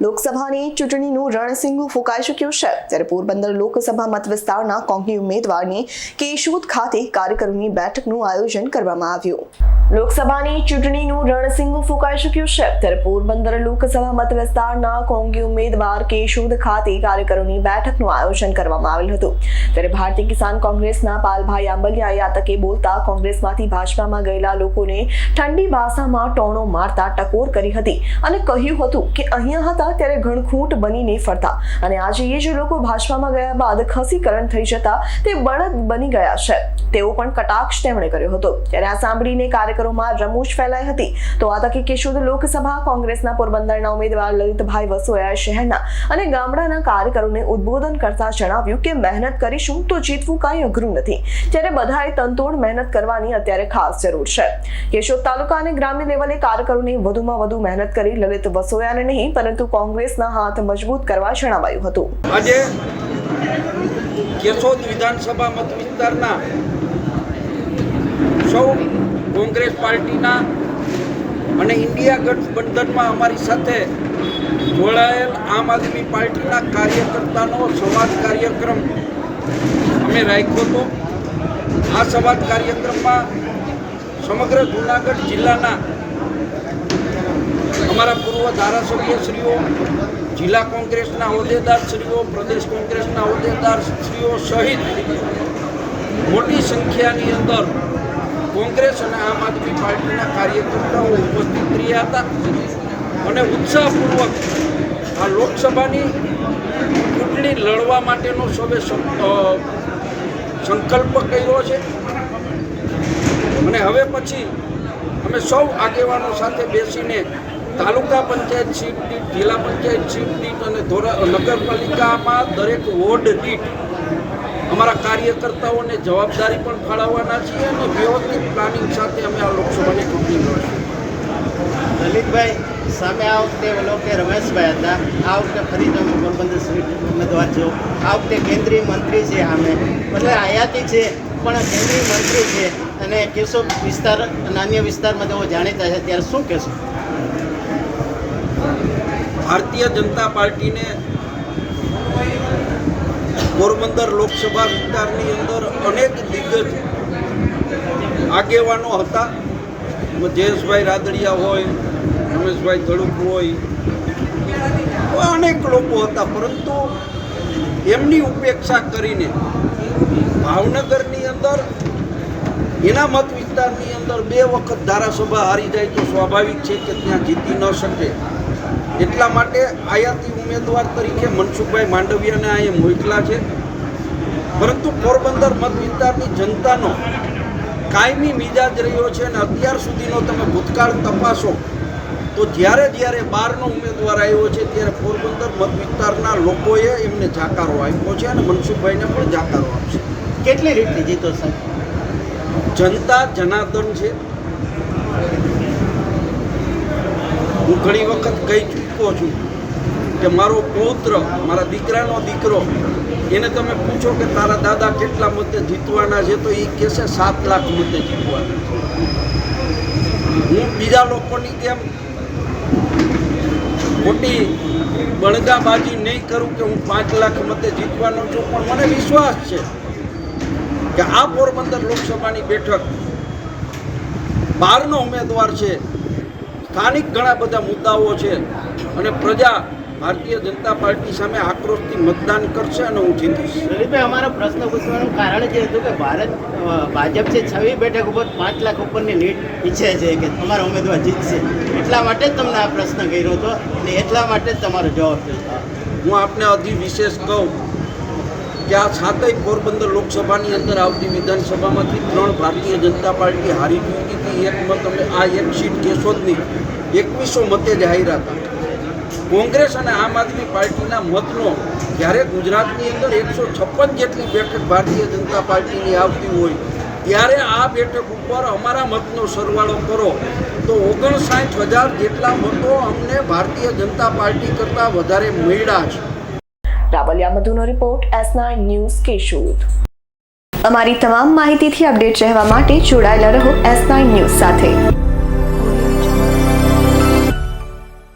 લોકસભાની ચૂંટણીનું રણસિંગું ફૂંકાઈ ચૂક્યું છે. ત્યારે પોરબંદર લોકસભા મત વિસ્તારના કોંગની ઉમેદવારની કેશોદ ખાતે કાર્યકરોની બેઠકનું આયોજન કરવામાં આવ્યું. લોકસભાની ચૂંટણીનું રણસિંગું ફૂંકાઈ ચૂક્યું છે. ત્યારે પોરબંદર લોકસભા મત વિસ્તારના કોંગી ઉમેદવાર કેશોદ ખાતે કાર્યકરોની બેઠકનું આયોજન કરવામાં આવેલ હતું. ત્યારે ભારતીય કિસાન કોંગ્રેસના પાલભાઈ આંબલિયાએ આ તકે બોલતા કોંગ્રેસમાંથી ભાજપામાં ગયેલા લોકોને ઠંડી ભાષામાં ટોણો મારતા ટકોર કરી હતી અને કહ્યું હતું કે અહીંયા હતા ત્યારે ઘણખૂટ બનીને ફરતા અને આજે એ જ લોકો ભાજપામાં ગયા બાદ ખસીકરણ થઈ જતા તે બળદ બની ગયા છે. તેવો પણ કટાક્ષ તેમણે કર્યો હતો. ત્યારે આ સાંભળીને કાર્યકરોમાં રમૂજ ફેલાઈ હતી. તો આ તકે કેશોદ લોકસભા કોંગ્રેસના પોરબંદરના ઉમેદવાર લલિતભાઈ વસોયા શહેરના અને ગામડાના કાર્યકરોને ઉદબોધન કરતા જણાવ્યું કે મહેનત કરીશું તો જીતવું કાંઈ અઘરું નથી. ત્યારે બધાએ તનતોડ મહેનત કરવાની અત્યારે ખાસ જરૂર છે. કેશોદ તાલુકા અને ગ્રામ્ય લેવલે કાર્યકરોને વધુમાં વધુ મહેનત કરી લલિત વસોયાને નહીં, પરંતુ કોંગ્રેસના હાથ મજબૂત કરવા જણાવાયું હતું. આજે કેશોદ વિધાનસભા મત વિસ્તારના સૌ કોંગ્રેસ પાર્ટીના અને ઇન્ડિયા ગઠબંધનમાં અમારી સાથે જોડાયેલ આમ આદમી પાર્ટીના કાર્યકર્તાનો સંવાદ કાર્યક્રમ અમે રાખ્યો હતો. આ સંવાદ કાર્યક્રમમાં સમગ્ર જૂનાગઢ જિલ્લાના અમારા પૂર્વ ધારાસભ્યશ્રીઓ જિલ્લા કોંગ્રેસના હોદ્દેદારશ્રીઓ પ્રદેશ કોંગ્રેસના હોદ્દેદારશ્રીઓ સહિત મોટી સંખ્યાની અંદર કોંગ્રેસ અને આમ આદમી પાર્ટીના કાર્યકર્તાઓ ઉપસ્થિત રહ્યા હતા અને ઉત્સાહપૂર્વક આ લોકસભાની ચૂંટણી લડવા માટેનો સૌએ સંકલ્પ કર્યો છે. અને હવે પછી અમે સૌ આગેવાનો સાથે બેસીને તાલુકા પંચાયત સીટ દીઠ, જિલ્લા પંચાયત સીટ દીઠ અને ધોરા, નગરપાલિકામાં દરેક વોર્ડ દીઠ અમારા કાર્યકર્તાઓને જવાબદારી પણ ફાળવવાના છીએ અને વ્યવસ્થિત પ્લાનિંગ સાથે અમે આ લોકસભાની ચૂંટણી લડશું. લલિતભાઈ સામે આ વખતે ઓલો કે રમેશભાઈ હતા આ વખતે ફરી તમે પોરબંદર સીટ ઉમેદવાર છો. આ વખતે કેન્દ્રીય મંત્રી છે આમે એટલે આયાતી છે પણ કેન્દ્રીય મંત્રી છે અને કેશો વિસ્તાર અને અન્ય વિસ્તારમાં તેઓ જાણીતા છે. ત્યારે શું કહેશો? ભારતીય જનતા પાર્ટીને પોરબંદર લોકસભા વિસ્તારની અંદર અનેક દિગ્ગજ આગેવાનો હતા. જયેશભાઈ રાદડિયા હોય, રમેશભાઈ ધડુક હોય અનેક લોકો હતા. પરંતુ એમની ઉપેક્ષા કરીને ભાવનગરની અંદર, એના મત વિસ્તારની અંદર બે વખત ધારાસભા હારી જાય તો સ્વાભાવિક છે કે ત્યાં જીતી ન શકે. એટલા માટે આયાતી ઉમેદવાર તરીકે મનસુખભાઈ માંડવિયાને અહીંયા મોકલા છે. પરંતુ પોરબંદર મત વિસ્તારની જનતાનો કાયમી મિજાજ રહ્યો છે અને અત્યાર સુધીનો તમે ભૂતકાળ તપાસો તો જ્યારે જ્યારે બહારનો ઉમેદવાર આવ્યો છે ત્યારે પોરબંદર મત વિસ્તારના લોકોએ એમને જાકારો આપ્યો છે અને મનસુખભાઈને પણ જાકારો આપશે. કેટલી રીતની જીતો સાહેબ? જનતા જનાર્દન છે. હું ઘણી વખત કહી ચૂક્યો છું કે મારો પૌત્ર, મારા દીકરાનો દીકરો, એને તમે પૂછો કે તારા દાદા કેટલા મતે જીતવાના છે, તો એ કહેશે સાત લાખ મતે જીતવાના હું બીજા લોકોની જેમ ખોટી બળગાબાજી નહીં કરું કે હું પાંચ લાખ મતે જીતવાનો છું, પણ મને વિશ્વાસ છે કે આ પોરબંદર લોકસભાની બેઠક બહારનો ઉમેદવાર છે, સ્થાનિક ઘણા બધા મુદ્દાઓ છે, અને પ્રજા ભારતીય જનતા પાર્ટી સામે આક્રોશથી મતદાન કરશે અને હું જીતીશ. લલિતભાઈ અમારો પ્રશ્ન પૂછવાનું કારણ જે હતું કે ભારત ભાજપ છે છવ્વી બેઠક ઉપર પાંચ લાખ ઉપરની લીડ ઈચ્છે છે કે તમારો ઉમેદવાર જીતશે. એટલા માટે જ તમને આ પ્રશ્ન કર્યો હતો અને એટલા માટે જ તમારો જવાબ થયો હું આપને હજી વિશેષ કહું કે આ સાતેય પોરબંદર લોકસભાની અંદર આવતી વિધાનસભામાંથી ત્રણ ભારતીય જનતા પાર્ટી હારી ચૂકી હતી. એક મત અમે આ એક સીટ કેશોદની એકવીસો મતે જાહેરાત હતા. કોંગ્રેસ અને આમ આદમી પાર્ટીના મતનો જ્યારે ગુજરાતની અંદર એકસો છપ્પન જેટલી બેઠક ભારતીય જનતા પાર્ટીની આવતી હોય, ત્યારે આ બેઠક ઉપર અમારા મતનો સરવાળો કરો. તો ઓગણસાઠ હજાર જેટલા મતો અમને ભારતીય જનતા પાર્ટી કરતાં વધારે મળ્યા છે Ravaliya report S nine news Keshod. અમારી તમામ માહિતીથી અપડેટ રહેવા માટે જોડાયેલા રહો એસ નાઇન ન્યૂઝ સાથે.